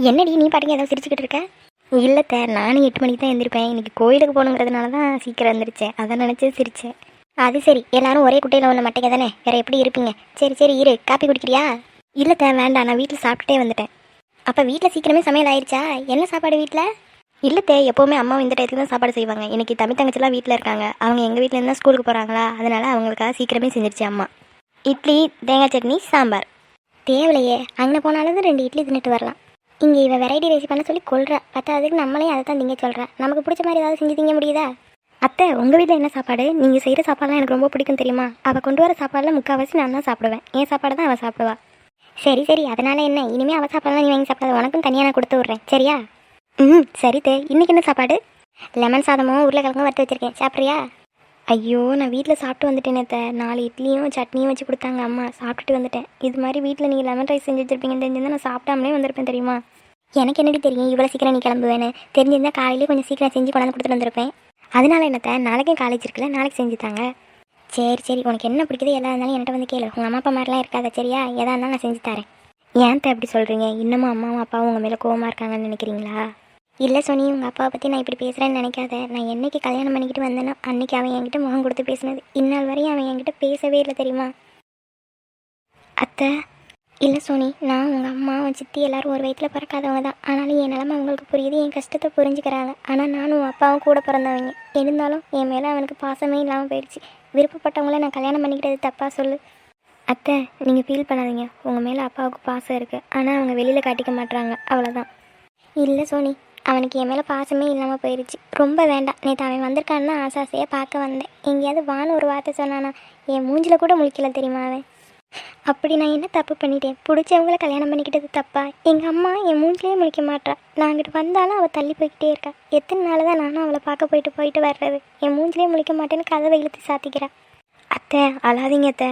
என்னடி நீ பாட்டுக்கு ஏதோ சிரிச்சுக்கிட்டு இருக்க? இல்லைத்த நானும் எட்டு மணிக்கு தான் எழுந்திருப்பேன் இன்னைக்கு கோயிலுக்கு போகணுங்கிறதுனால தான் சீக்கிரம் எழுந்திரிச்சேன் அதை நினச்சி சிரிச்சேன். அது சரி. எல்லாரும் ஒரே குட்டையில் ஒன்று மட்டைக்க தானே வேற எப்படி இருப்பீங்க? சரி சரி இரு. காப்பி குடிக்கிறியா? இல்லை இல்லைத்த வேண்டாம். நான் வீட்டில் சாப்பிட்டுட்டே வந்துட்டேன். அப்போ வீட்டில் சீக்கிரமே சமையல் ஆயிடுச்சா என்ன சாப்பாடு வீட்டில் இல்லை தே எப்போவுமே அம்மா இந்த டயத்துக்கு தான் சாப்பாடு செய்வாங்க. இன்றைக்கி தமிழ் தங்கச்சிலாம் வீட்டில் இருக்காங்க. அவங்க எங்கள் வீட்டில் இருந்தால் ஸ்கூலுக்கு போகிறாங்களா அதனால் அவங்களுக்காக சீக்கிரமே செஞ்சிருச்சு அம்மா. இட்லி தேங்காய் சட்னி சாம்பார். தேவலையே அங்கே போனாலும் ரெண்டு இட்லி தின்னுட்டு வரலாம். இங்கே இவன் வெரைட்டி ரைஸ் பண்ண சொல்லி கொள்றா பத்தாவதுக்கு நம்மளே அதை தான் திங்க சொல்கிறேன் நமக்கு பிடிச்ச மாதிரி ஏதாவது செஞ்சு திங்க முடியுதா? அத்தை உங்கள் வீட்டில் என்ன சாப்பாடு? நீங்கள் செய்கிற சாப்பாடுலாம் எனக்கு ரொம்ப பிடிக்கும் தெரியுமா? அவள் கொண்டு வர சாப்பாடில் முக்கால்வாசி நான் தான் சாப்பிடுவேன். என் சாப்பாடு தான் அவள் சாப்பிடுவா. சரி சரி அதனால் என்ன? இனிமேல் அவள் சாப்பாடுலாம் நீ வாங்கி சாப்பிடாத. உனக்கும் தனியாக நான் கொடுத்து விட்றேன். சரியா? ம் சரி தே. இன்னைக்கு என்ன சாப்பாடு? லெமன் சாதமும் உருளைக்கிழங்கும் வறுத்து வச்சிருக்கேன். சாப்பிட்றியா? ஐயோ நான் வீட்டில் சாப்பிட்டு வந்துட்டேன் நாலு இட்லியும் சட்னியும் வச்சு கொடுத்தாங்க அம்மா. சாப்பிட்டுட்டு வந்துட்டேன். இது மாதிரி வீட்டில் நீங்கள் லெமன் ரைஸ் செஞ்சு வச்சிருப்பீங்கன்னு தெரிஞ்சிருந்தால் நான் சாப்பிடாமலே வந்திருப்பேன் தெரியுமா? எனக்கு என்னடி தெரியும்? இவ்வளோ சீக்கிரம் நீ கிளம்புவேன்னு. தெரிஞ்சிருந்தால் காலையிலே கொஞ்சம் சீக்கிரம் செஞ்சு கொண்டாந்து கொடுத்துட்டு வந்திருப்பேன். அதனால என்னத்த? நாளைக்கும் காலேஜ் இருக்குல்ல நாளைக்கு செஞ்சு தாங்க சரி சரி உனக்கு என்ன பிடிக்குது எதாக இருந்தாலும் என்கிட்ட வந்து கேளு. உங்கள் அம்மா அப்பா மாதிரிலாம் இருக்காத சரியா? எதா இருந்தாலும் நான் செஞ்சு தரேன். ஏன் அப்படி சொல்கிறீங்க இன்னமும் அம்மாவும் அப்பாவும் உங்கள் மேலே கோவமாக இருக்காங்கன்னு நினைக்கிறீங்களா? இல்லை சோனி உங்கள் அப்பாவை பற்றி நான் இப்படி பேசுகிறேன்னு நினைக்காத. நான் என்னைக்கு கல்யாணம் பண்ணிக்கிட்டு வந்தேனோ அன்னைக்கு அவன் என்கிட்ட முகம் கொடுத்து பேசினது. இந்நாள் வரையும் அவன் என்கிட்ட பேசவே இல்லை தெரியுமா? அத்தை இல்லை சோனி நான் உங்கள் அம்மா சித்தி எல்லாரும் ஒரு வயிற்றில் பிறக்காதவங்க தான். ஆனாலும் என் நிலமை அவங்களுக்கு புரியுது என் கஷ்டத்தை புரிஞ்சுக்கிறாங்க. ஆனால் நானும் உன் அப்பாவும் கூட பிறந்தவங்க. இருந்தாலும் என் மேலே அவனுக்கு பாசமே இல்லாமல் போயிடுச்சு. விருப்பப்பட்டவங்கள நான் கல்யாணம் பண்ணிக்கிட்டது தப்பாக சொல்லு. அத்தை நீங்கள் ஃபீல் பண்ணாதீங்க. உங்கள் மேலே அப்பாவுக்கு பாசம் இருக்குது ஆனால் அவங்க வெளியில் காட்டிக்க மாட்றாங்க. அவ்வளோதான் இல்லை சோனி அவனுக்கு என் மேலே பாசமே இல்லாமல் போயிடுச்சு. ரொம்ப வேண்டாம். நேற்று அவன் வந்திருக்கான்னு ஆசை ஆசையாக பார்க்க வந்தேன். எங்கேயாவது வான்னு ஒரு வார்த்தை சொன்னானா என் மூஞ்சில் கூட முழிக்கல தெரியுமா அவன்? அப்படி நான் என்ன தப்பு பண்ணிட்டேன்? பிடிச்சவங்கள கல்யாணம் பண்ணிக்கிட்டது தப்பா? எங்கள் அம்மா என் மூஞ்சிலே முழிக்க மாட்டா நான் அங்கிட்டு வந்தாலும் அவள் தள்ளி போய்கிட்டே இருக்கா. எத்தனை நாள் தான் நானும் அவளை பார்க்க போயிட்டு போயிட்டு வர்றது? என் மூஞ்சிலே முழிக்க மாட்டேன்னு கதவை இழுத்து சாத்திக்கிறா. அத்தை அழாதீங்க அத்தை.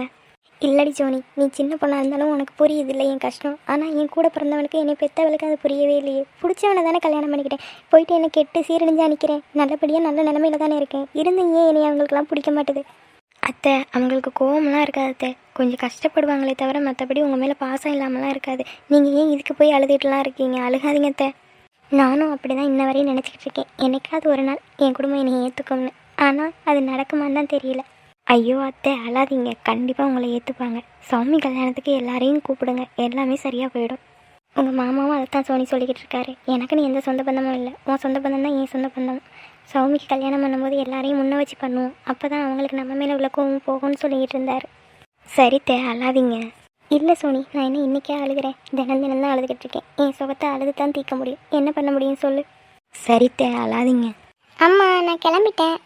இல்லடி ஜோனி நீ சின்ன பொண்ணாக இருந்தாலும் உனக்கு புரியுது இல்லை என் கஷ்டம். ஆனால் என் கூட பிறந்தவனுக்கு என்னை பெற்றவளுக்கு அது புரியவே இல்லையே. பிடிச்சவனை தானே கல்யாணம் பண்ணிக்கிட்டேன். போயிட்டு என்னை கெட்டு சீரழிஞ்சா நிற்கிறேன் நல்லபடியாக நல்ல நிலமையில தானே இருக்கேன். இருந்து ஏன் என்னை அவங்களுக்குலாம் பிடிக்க மாட்டுது? அத்தை அவங்களுக்கு கோவமெல்லாம் இருக்காது அத்தை. கொஞ்சம் கஷ்டப்படுவாங்களே தவிர மற்றபடி உங்கள் மேலே பாசம் இல்லாமலாம் இருக்காது. நீங்கள் ஏன் இதுக்கு போய் அழுதுட்டுலாம் இருக்கீங்க? அழுகாதீங்க அத்தை. நானும் அப்படி தான் இன்ன வரையும் நினச்சிக்கிட்டு இருக்கேன். என்றைக்காவது ஒரு நாள் என் குடும்பம் என்னை ஏற்றுக்கும்னு ஆனால் அது நடக்குமான்னு தான் தெரியல. ஐயோ அத்தை அழாதீங்க. கண்டிப்பாக உங்களை ஏற்றுப்பாங்க சாமி கல்யாணத்துக்கு எல்லாரையும் கூப்பிடுங்க. எல்லாமே சரியாக போயிடும். உங்கள் மாமாவும் அதை தான் சோனி சொல்லிக்கிட்டு இருக்காரு. எனக்கு நீ எந்த சொந்த பந்தமும் இல்லை. உன் சொந்த பந்தம் தான் என் சொந்த பந்தம். சௌமிக்கு கல்யாணம் பண்ணும்போது எல்லாரையும் முன்ன வச்சு பண்ணுவோம். அப்போ தான் அவங்களுக்கு நம்ம மேலே உள்ள கோவம் போகும்னு சொல்லிக்கிட்டு இருந்தார். சரி தே அழாதீங்க. இல்லை சோனி நான் என்ன இன்றைக்கே அழுகிறேன். தினம் தினம் தான் அழுதுகிட்டு இருக்கேன். என் சுகத்தை அழுது தான் தீர்க்க முடியும். என்ன பண்ண முடியும் சொல்லு. சரி தே அழாதீங்க. அம்மா நான் கிளம்பிட்டேன்.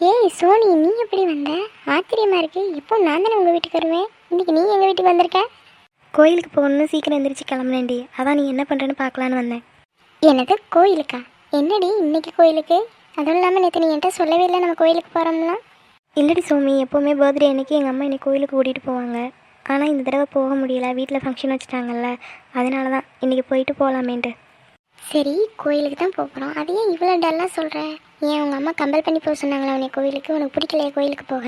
ஏய் சோனி நீ எப்படி வந்த? ஆச்சரியமா இருக்கு. இப்போ நான் தானே உங்கள் வீட்டுக்கு வருவேன். இன்னைக்கு நீ எங்கள் வீட்டுக்கு வந்திருக்க? கோயிலுக்கு போகணும்னு சீக்கிரம் எந்திரிச்சு கிளம்புனேன்டி. அதான் நீ என்ன பண்ணுறேன்னு பார்க்கலான்னு வந்தேன். என்னது கோயிலுக்கா? என்னடி இன்னைக்கு கோயிலுக்கு? அதுவும் இல்லாமல் நேற்று நீ என்கிட்ட சொல்லவே இல்லை நம்ம கோயிலுக்கு போகிறோம்னா இல்லடி சோமி எப்போவுமே பர்த்டே அன்னைக்கு எங்கள் அம்மா என்னை கோயிலுக்கு கூட்டிகிட்டு போவாங்க. ஆனால் இந்த தடவை போக முடியல. வீட்டில் ஃபங்க்ஷன் வச்சுட்டாங்கல்ல. அதனால தான் இன்றைக்கி போயிட்டு போகலாமேன்ட்டு சரி கோயிலுக்கு தான் போகிறோம் அது ஏன் இவ்வளோ டல்லாக சொல்கிற ஏன் உங்கள் அம்மா கம்பல் பண்ணி போக சொன்னாங்களா உன்னை கோயிலுக்கு? உனக்கு பிடிக்கலையா கோயிலுக்கு போக?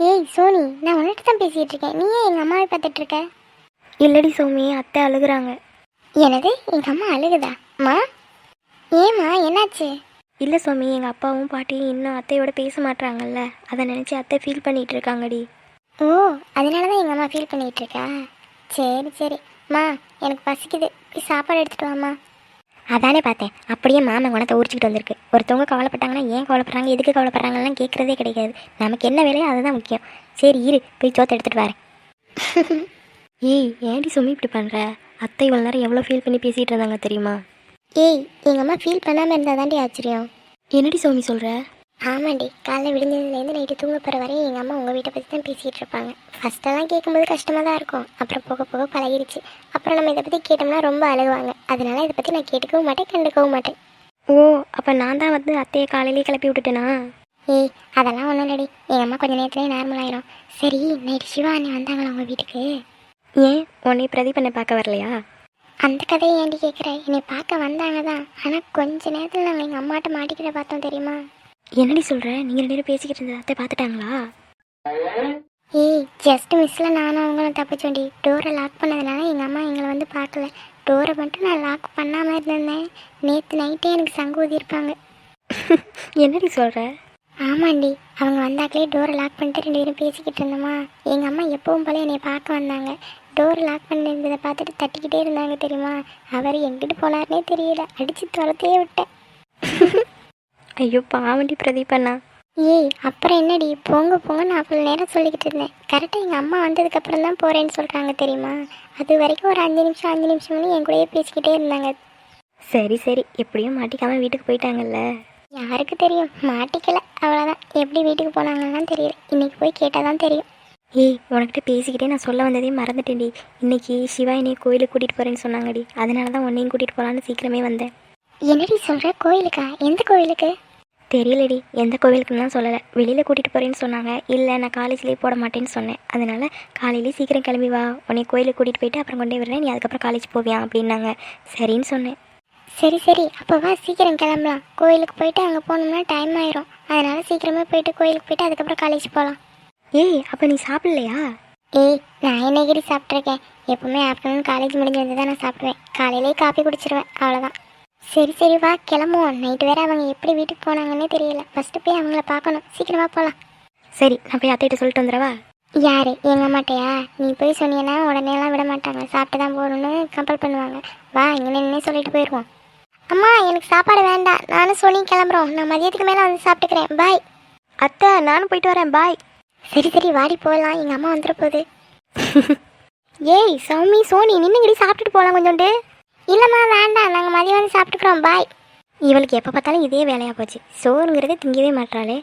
ஏய் சோனி நான் உன்கிட்ட தான் பேசிகிட்டு இருக்கேன். நீ ஏன் எங்கள் அம்மாவை பார்த்துட்டு இருக்க? இல்லடி சோமி அத்தை அழுகுறாங்க. என்னது? எங்கள் அம்மா அழுகுதா? அம்மா ஏம்மா என்னாச்சு? இல்லை சோமி எங்கள் அப்பாவும் பாட்டியும் இன்னும் அத்தையோட பேச மாட்றாங்கல்ல. அதை நினச்சி அத்தை ஃபீல் பண்ணிகிட்டு இருக்காங்கடி ஓ அதனால தான் எங்கள் அம்மா ஃபீல் பண்ணிகிட்டு இருக்கா சரி சரி. அம்மா எனக்கு பசிக்குது. போய் சாப்பாடு எடுத்துகிட்டு வாம்மா. அதானே பார்த்தேன். அப்படியே மாமன் குணத்தை உரிச்சிக்கிட்டு வந்திருக்கு. ஒருத்தவங்க கவலைப்பட்டாங்கன்னா ஏன் கவலைப்படுறாங்க எதுக்கு கவலைப்படுறாங்கலாம் கேட்குறதே கிடைக்காது. நமக்கு என்ன வேலையோ அதுதான் முக்கியம். சரி இரு. போய் சோத்தை எடுத்துகிட்டு வரேன். ஏய் ஏன்டி சுமி இப்படி பண்ணுற அத்தை இவ்வளோ நேரம் எவ்வளோ ஃபீல் பண்ணி பேசிகிட்டு இருந்தாங்க தெரியுமா? ஏய் எங்கள் அம்மா ஃபீல் பண்ணாமல் இருந்தால் தாண்டி ஆச்சரியம். என்னடி சோமி சொல்கிற ஆமாண்டி காலைல விடிஞ்சதுலேருந்து நைட்டு தூங்க போகிற வரையும் எங்கள் அம்மா உங்கள் வீட்டை பற்றி தான் பேசிகிட்டு இருப்பாங்க. ஃபஸ்ட்டெல்லாம் கேட்கும்போது கஷ்டமாக தான் இருக்கும். அப்புறம் போக போக பழகிடுச்சு அப்புறம் நம்ம இதை பற்றி கேட்டோம்னா ரொம்ப அழுகுவாங்க. அதனால இதை பற்றி நான் கேட்டுக்கவும் மாட்டேன் கண்டுக்கவும் மாட்டேன். ஓ அப்போ நான் தான் வந்து அத்தையை காலையிலேயே கிளப்பி விட்டுட்டேனா? ஏய் அதெல்லாம் ஒன்றும் இல்லடி. எங்கள் அம்மா கொஞ்ச நேரத்துலேயே நார்மல் ஆயிரும். சரி நைட்டு சிவா அண்ணி வந்தாங்களா உங்கள் வீட்டுக்கு? ஏன்? உன்னை பிரதீப் பண்ண பார்க்க வரலையா? அந்த கதையை ஏன்டி கேட்குற என்னை பார்க்க வந்தாங்க தான் ஆனால் கொஞ்ச நேரத்தில் நாங்கள் எங்கள் அம்மாட்ட மாட்டிக்கிட்ட பார்த்தோம் தெரியுமா? என்னடி சொல்கிற நீங்கள் ரெண்டு பேரும் பேசிக்கிட்டு இருந்ததை பார்த்துட்டாங்களா? ஏய் ஜஸ்ட் மிஸ்ஸில் நானும் அவங்களும் தப்பிச்சோண்டி. டோரை லாக் பண்ணதுனால எங்கள் அம்மா எங்களை வந்து பார்க்கல. டோரை மட்டும் நான் லாக் பண்ணாமல் இருந்திருந்தேன். நேற்று நைட்டே எனக்கு சங்கு ஊதியிருப்பாங்க. என்னடி சொல்கிற ஆமாண்டி. அவங்க வந்தாக்களே டோரை லாக் பண்ணிட்டு ரெண்டு பேரும் பேசிக்கிட்டு இருந்தோமா? எங்கள் அம்மா எப்பவும் போல என்னை பார்க்க வந்தாங்க. டோர் லாக் பண்ணியிருந்ததை பார்த்துட்டு தட்டிக்கிட்டே இருந்தாங்க தெரியுமா? அவர் எங்கிட்டு போனார்னே தெரியல. அடித்து துரத்தையே விட்டேன். ஐயோ பாவண்டி பிரதீப் அண்ணா. ஏய் அப்புறம் என்னடி? போங்க போங்க நான் அவ்வளோ நேரம் சொல்லிக்கிட்டு இருந்தேன். கரெக்டாக எங்கள் அம்மா வந்ததுக்கப்புறம் தான் போகிறேன்னு சொல்கிறாங்க தெரியுமா? அது வரைக்கும் ஒரு அஞ்சு நிமிஷம் அஞ்சு நிமிஷம்னு என் கூடயே பேசிக்கிட்டே இருந்தாங்க. சரி சரி. எப்படியும் மாட்டிக்காம வீட்டுக்கு போயிட்டாங்கல்ல? யாருக்கு தெரியும்? மாட்டிக்கல. அவ்வளோதான் எப்படி வீட்டுக்கு போனாங்கன்னு தெரியல. இன்னைக்கு போய் கேட்டால் தான் தெரியும். ஏய் உனக்கிட்ட பேசிக்கிட்டே நான் சொல்ல வந்ததே மறந்துட்டேன்டி இன்னைக்கு சிவா என்னைய கோயிலுக்கு கூட்டிகிட்டு போகிறேன்னு சொன்னாங்கடி அதனால தான் உன்னையும் கூட்டிகிட்டு போகலான்னு சீக்கிரமே வந்தேன். என்னடி சொல்கிற கோயிலுக்கா? எந்த கோயிலுக்கு? தெரியலடி எந்த கோவிலுக்குன்னு சொல்லலை. வெளியில் கூட்டிகிட்டு போகிறேன்னு சொன்னாங்க. இல்லை நான் காலேஜ் லீவ் போட மாட்டேன்னு சொன்னேன். அதனால காலையிலே சீக்கிரம் கிளம்பி வா. உன்னை கோயிலுக்கு கூட்டிகிட்டு போயிட்டு அப்புறம் கொண்டே விடுறேன் நீ அதுக்கப்புறம் காலேஜ் போவியா அப்படின்னாங்க. சரின்னு சொன்னேன். சரி சரி. அப்போ வா சீக்கிரம் கிளம்பலாம். கோயிலுக்கு போயிட்டு அங்கே போகணும்னா டைம் ஆயிரும். அதனால சீக்கிரமே போயிட்டு கோயிலுக்கு போயிட்டு அதுக்கப்புறம் காலேஜ் போகலாம் ஏய் அப்போ நீ சாப்பிடலையா? ஏய் நான் என்னைக்கிரி சாப்பிட்ருக்கேன் எப்பவுமே ஆஃப்டர்நூன் காலேஜ் முடிஞ்சு வந்து தான் நான் சாப்பிடுவேன். காலையிலே காப்பி குடிச்சிருவேன் அவ்வளோதான் சரி சரி வா கிளம்புவோம். நைட்டு வேற அவங்க எப்படி வீட்டுக்கு போனாங்கன்னே தெரியல. ஃபஸ்ட்டு போய் அவங்கள பார்க்கணும். சீக்கிரமா போகலாம் சரி நான் போய் அத்தைகிட்ட சொல்லிட்டு வந்துடவா? யாரு? எங்க மாட்டையா நீ போய் சொன்னீங்கன்னா உடனேலாம் விட மாட்டாங்க. சாப்பிட்டு தான் போகணும்னு கம்பல் பண்ணுவாங்க. வா இங்கே நின்னே சொல்லிட்டு போயிடுவோம் அம்மா எனக்கு சாப்பாடு வேண்டாம். நானும் சொல்லி கிளம்புறோம். நான் மதியத்துக்கு மேலே வந்து சாப்பிட்டுக்கிறேன். பாய் அத்தை நானும் போயிட்டு வரேன். பாய் சரி சரி வாடி போகலாம் எங்கள் அம்மா வந்துட போகுது ஏய் சௌமி சோனி நின்னுங்கடி சாப்பிட்டுட்டு போகலாம் கொஞ்சோண்டு. இல்லைம்மா வேண்டாம். நாங்கள் மதியம் வந்து சாப்பிட்டுக்கிறோம். பாய் இவளுக்கு எப்போ பார்த்தாலும் இதே வேலையாக போச்சு. சோறுங்கிறதே திங்கவே மாட்டாளே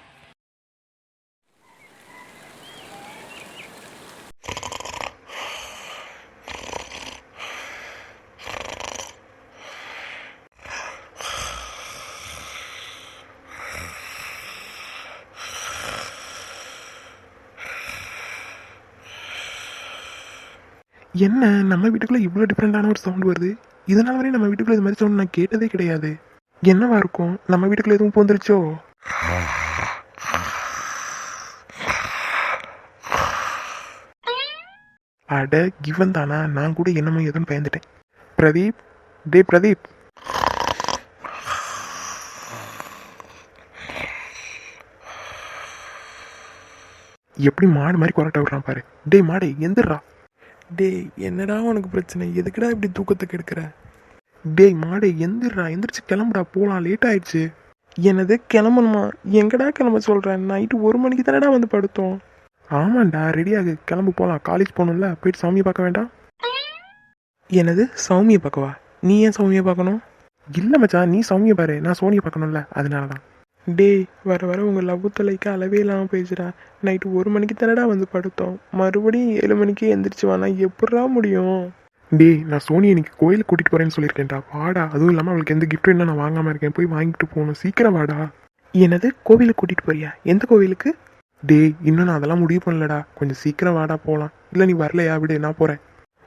என்ன நம்ம வீட்டுக்குள்ள இவ்வளோ டிஃப்ரெண்ட்டான ஒரு சவுண்ட் வருது? இதனால் வரையும் நம்ம வீட்டுக்குள்ளே இது மாதிரி சவுண்ட் நான் கேட்டதே கிடையாது. என்னவா இருக்கும்? நம்ம வீட்டுக்குள்ள எதுவும் போந்துருச்சோ? அட கிவன் தானா? நான் கூட என்னமோ எதுவும் பயந்துட்டேன். பிரதீப் டே பிரதீப். எப்படி மாடு மாதிரி கொரட்டை விடுறான் பாரு. டேய் மாடே எந்திரா டேய் என்னடா உனக்கு பிரச்சனை? எதுக்குடா இப்படி தூக்கத்துக்கு எடுக்கிற டேய் மாடே எந்திரா எந்திரிச்சு கிளம்புடா போகலாம் லேட் ஆயிடுச்சு. என்னது கிளம்பணுமா? எங்கடா கிளம்ப சொல்கிறேன் நைட்டு ஒரு மணிக்கு தானடா வந்து படுத்தோம். ஆமாண்டா ரெடியாகு கிளம்பு போகலாம் காலேஜ் போகணும்ல போயிட்டு சாமியை பார்க்க வேண்டாம்? என்னது சௌமியை பார்க்கவா? நீ ஏன் சௌமியை பார்க்கணும்? இல்லை மச்சா நீ சௌமியை பாரு. நான் சோனியை பார்க்கணும்ல அதனால தான் டேய் வர வர உங்கள் லவ் தொலைக்கு அளவே இல்லாமல் போயிடுச்சுடா. நைட்டு ஒரு மணிக்கு தானடா வந்து படுத்தோம். மறுபடியும் ஏழு மணிக்கே எந்திரிச்சு வானா எப்படா முடியும்? டேய் நான் சோனி இன்னைக்கு கோயிலுக்கு கூட்டிகிட்டு போகிறேன்னு சொல்லியிருக்கேன்டா. வாடா அதுவும் இல்லாமல் அவளுக்கு எந்த கிஃப்ட்டும் இன்னும் நான் வாங்காமல் இருக்கேன். போய் வாங்கிட்டு போகணும். சீக்கிரம் வாடா. என்னது கோவிலுக்கு கூட்டிகிட்டு போறியா? எந்த கோவிலுக்கு? டேய் இன்னும் நான் அதெல்லாம் முடிவு பண்ணலடா. கொஞ்சம் சீக்கிரம் வாடா போகலாம் இல்லை நீ வரலையா? விடு நான் போகிறேன்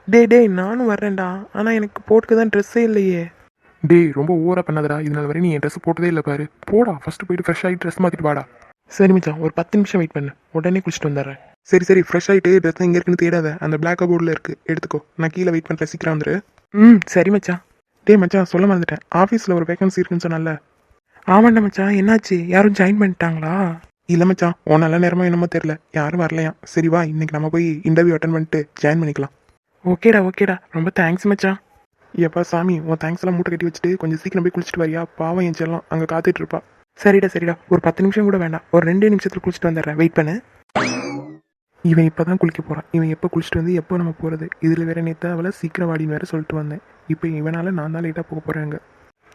டேய் டேய் நானும் வரேன்டா ஆனால் எனக்கு போட்டுக்க தான் ட்ரெஸ்ஸே இல்லையே. டேய் ரொம்ப ஓவராக பண்ணாதடா. இதனால வரை நீ என் ட்ரெஸ் போட்டதே இல்லை பாரு. போடா ஃபர்ஸ்ட் போயிட்டு ஃப்ரெஷ் ஆகி ட்ரெஸ் மாற்றிட்டு வாடா. சரி மச்சான் ஒரு பத்து நிமிஷம் வெயிட் பண்ணு. உடனே குளிச்சுட்டு வந்துடுறேன். சரி சரி ஃப்ரெஷ் ஆகிட்டு ட்ரெஸ் எங்கே இருக்குன்னு தேடாத. அந்த பிளாக் போர்டில் இருக்குது எடுத்துக்கோ. நான் கீழே வெயிட் பண்ணுறேன் சீக்கிரம் வந்துரு. ம் சரி மச்சான். டேய் மச்சான் சொல்ல மறந்துட்டேன். ஆஃபீஸில் ஒரு வேகன்சி இருக்குன்னு சொன்னால ஆமாண்டா மச்சான் என்னாச்சு? யாரும் ஜாயின் பண்ணிட்டாங்களா? இல்லை மச்சான் உன் நல்ல நேரமா என்னமோ தெரில யாரும் வரலையா? சரி வா இன்னைக்கு நம்ம போய் இன்டர்வியூ அட்டன் பண்ணிட்டு ஜாயின் பண்ணிக்கலாம். ஓகேடா ஓகேடா. ரொம்ப தேங்க்ஸ் மச்சான். எப்பா சாமி உன் தேங்க்ஸ் எல்லாம் மூட்டை கட்டி வச்சுட்டு கொஞ்சம் சீக்கிரம் போய் குளிச்சுட்டு வரியா. பாவம் என் செல்லம் அங்கே காத்துட்டு இருப்பா. சரிடா சரிடா. ஒரு பத்து நிமிஷம் கூட வேண்டாம். ஒரு ரெண்டே நிமிஷத்துல குளிச்சுட்டு வந்துடுறேன். வெயிட் பண்ணு. இவன் இப்போ தான் குளிக்க போகிறான் இவன் எப்போ குளிச்சுட்டு வந்து எப்போ நம்ம போகிறது இதில் வேற நேற்று அவளை சீக்கிரம் வாடின்னு வேற சொல்லிட்டு வந்தேன். இப்போ இவனால் நான் தான் லேட்டாக போக போகிறேங்க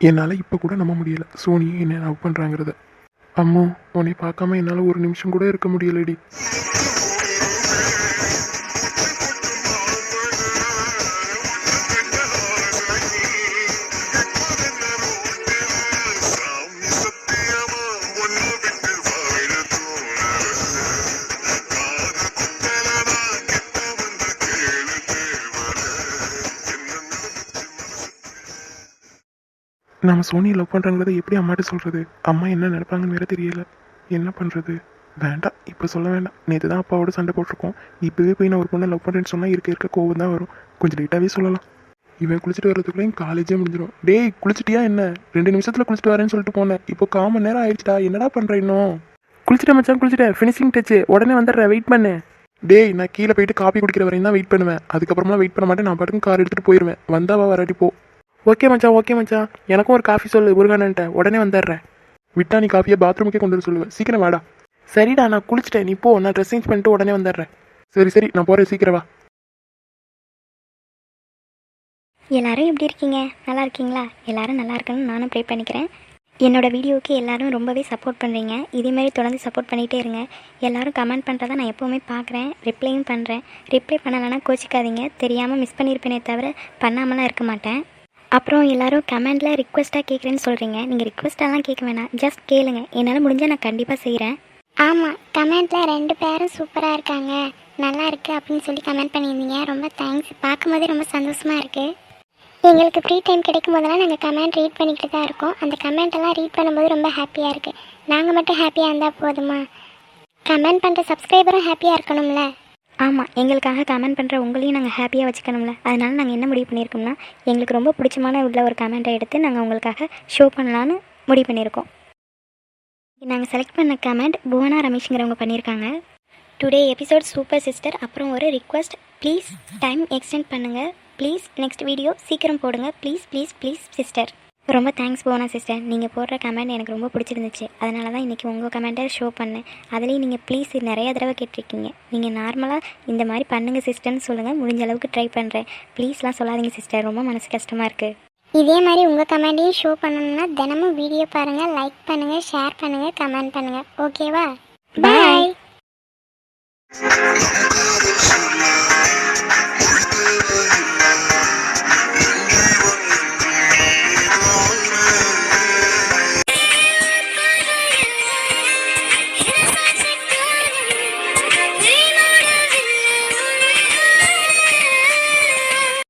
என்னால் இப்போ கூட நம்ப முடியல. சோனி என்ன லவ் பண்ணுறாங்கிறத அம்மோ உன்னை பார்க்காம என்னால் ஒரு நிமிஷம் கூட இருக்க முடியலடி. நம்ம சோனியை லவ் பண்ணுறாங்கிறத எப்படி அம்மாட்ட சொல்கிறது அம்மா என்ன நினைப்பாங்கன்னு வேற தெரியல. என்ன பண்ணுறது வேண்டாம் இப்போ சொல்ல வேண்டாம். நேற்று தான் அப்பாவோட சண்டை போட்டிருக்கோம். இப்போவே போய் நான் ஒரு பொண்ணை லவ் பண்ணுறேன்னு சொன்னால் இருக்க இருக்க கோவம் தான் வரும். கொஞ்சம் லேட்டாகவே சொல்லலாம். இவன் குளிச்சுட்டு வரதுக்குள்ளே காலேஜே முடிஞ்சிடும் டேய் குளிச்சிட்டியா என்ன? ரெண்டு நிமிஷத்தில் குளிச்சுட்டு வரேன்னு சொல்லிட்டு போனேன். இப்போ கால் மணி நேரம் ஆயிடுச்சுடா. என்னடா பண்ணுற இன்னும்? குளிச்சிட்டேன் மச்சான் குளிச்சிட்டேன் ஃபினிஷிங் டச்சு உடனே வந்துடுறேன். வெயிட் பண்ணு. டேய் நான் கீழே போயிட்டு காப்பி குடிக்கிற வரையும் தான் வெயிட் பண்ணுவேன். அதுக்கப்புறமா வெயிட் பண்ண மாட்டேன். நான் பாட்டுக்கு கார் எடுத்துகிட்டு போயிடுவேன் வந்தாவா வராட்டி போ. ஓகே மச்சான் ஓகே மச்சான் எனக்கும் ஒரு காஃபி சொல்லு முருகானன்ட்ட உடனே வந்துடுறேன். விட்டா நீ காஃபியை பாத்ரூமுக்கே கொண்டு வர சொல்லுவேன் சீக்கிரம் வாடா. சரிடா நான் குளிச்சிட்டேன். நீ போ நான் ட்ரெஸ் சேஞ்ச் பண்ணிட்டு உடனே வந்துடுறேன். சரி சரி நான் போகிறேன் சீக்கிரம் வா. எல்லாரும் எப்படி இருக்கீங்க? நல்லா இருக்கீங்களா? எல்லாரும் நல்லா இருக்கணும்னு நானும் ப்ரே பண்ணிக்கிறேன். என்னோடய வீடியோவுக்கு எல்லாரும் ரொம்பவே சப்போர்ட் பண்ணுறீங்க இதேமாரி தொடர்ந்து சப்போர்ட் பண்ணிகிட்டே இருங்க. எல்லாரும் கமெண்ட் பண்ணுறத நான் எப்போவுமே பார்க்குறேன். ரிப்ளையும் பண்ணுறேன் ரிப்ளை பண்ணலைன்னா கோச்சிக்காதீங்க. தெரியாமல் மிஸ் பண்ணியிருப்பேனே தவிர பண்ணாமலாம் இருக்க மாட்டேன். அப்புறம் எல்லோரும் கமெண்டில் ரிக்வெஸ்ட்டாக கேட்குறேன்னு சொல்கிறீங்க நீங்கள் ரிக்வெஸ்ட்டாலாம் கேட்க வேணாம். ஜஸ்ட் கேளுங்க. என்னால் முடிஞ்சால் நான் கண்டிப்பாக செய்கிறேன் ஆமாம் கமெண்ட்டில் ரெண்டு பேரும் சூப்பராக இருக்காங்க. நல்லா இருக்குது அப்படின்னு சொல்லி கமெண்ட் பண்ணியிருந்தீங்க. ரொம்ப தேங்க்ஸ் பார்க்கும்போதே ரொம்ப சந்தோஷமாக இருக்குது எங்களுக்கு ஃப்ரீ டைம் கிடைக்கும் போதெல்லாம் நாங்கள் கமெண்ட் ரீட் பண்ணிக்கிட்டு தான் இருக்கோம். அந்த கமெண்ட்டெல்லாம் ரீட் பண்ணும்போது ரொம்ப ஹாப்பியாக இருக்குது நாங்கள் மட்டும் ஹாப்பியாக இருந்தால் போதுமா? கமெண்ட் பண்ணுற சப்ஸ்கிரைபரும் ஹாப்பியாக இருக்கணும்ல. ஆமாம் எங்களுக்காக கமெண்ட் பண்ணுற உங்களையும் நாங்கள் ஹாப்பியாக வச்சுக்கணும்ல. அதனால் நாங்கள் என்ன முடிவு பண்ணியிருக்கோம்னா எங்களுக்கு ரொம்ப பிடிச்சமான உள்ள ஒரு கமெண்ட்டை எடுத்து நாங்கள் உங்களுக்காக ஷோ பண்ணலான்னு முடிவு பண்ணியிருக்கோம். நாங்கள் செலக்ட் பண்ண கமெண்ட் புவனா ரமேஷ்ங்கிறவங்க பண்ணியிருக்காங்க. டுடே எபிசோட் சூப்பர் சிஸ்டர் அப்புறம் ஒரு ரிக்வஸ்ட் ப்ளீஸ் டைம் எக்ஸ்டெண்ட் பண்ணுங்கள் ப்ளீஸ் நெக்ஸ்ட் வீடியோ சீக்கிரம் போடுங்க. ப்ளீஸ் ப்ளீஸ் ப்ளீஸ் சிஸ்டர் ரொம்ப தேங்க்ஸ் புவனா சிஸ்டர் நீங்கள் போடுற கமெண்ட் எனக்கு ரொம்ப பிடிச்சிருந்துச்சு. அதனால தான் இன்றைக்கி உங்கள் கமெண்ட்டை ஷோ பண்ணேன். அதுலேயும் நீங்கள் ப்ளீஸ் நிறைய தடவை கேட்டிருக்கீங்க. நீங்கள் நார்மலாக இந்த மாதிரி பண்ணுங்கள் சிஸ்டர்னு சொல்லுங்கள் முடிஞ்ச அளவுக்கு ட்ரை பண்ணுறேன் ப்ளீஸ்லாம் சொல்லாதீங்க சிஸ்டர் ரொம்ப மனசு கஷ்டமாக இருக்குது இதே மாதிரி உங்கள் கமெண்ட்டையும் ஷோ பண்ணணும்னா தினமும் வீடியோ பாருங்கள் லைக் பண்ணுங்கள் ஷேர் பண்ணுங்கள் கமெண்ட் பண்ணுங்கள் ஓகேவா. பாய்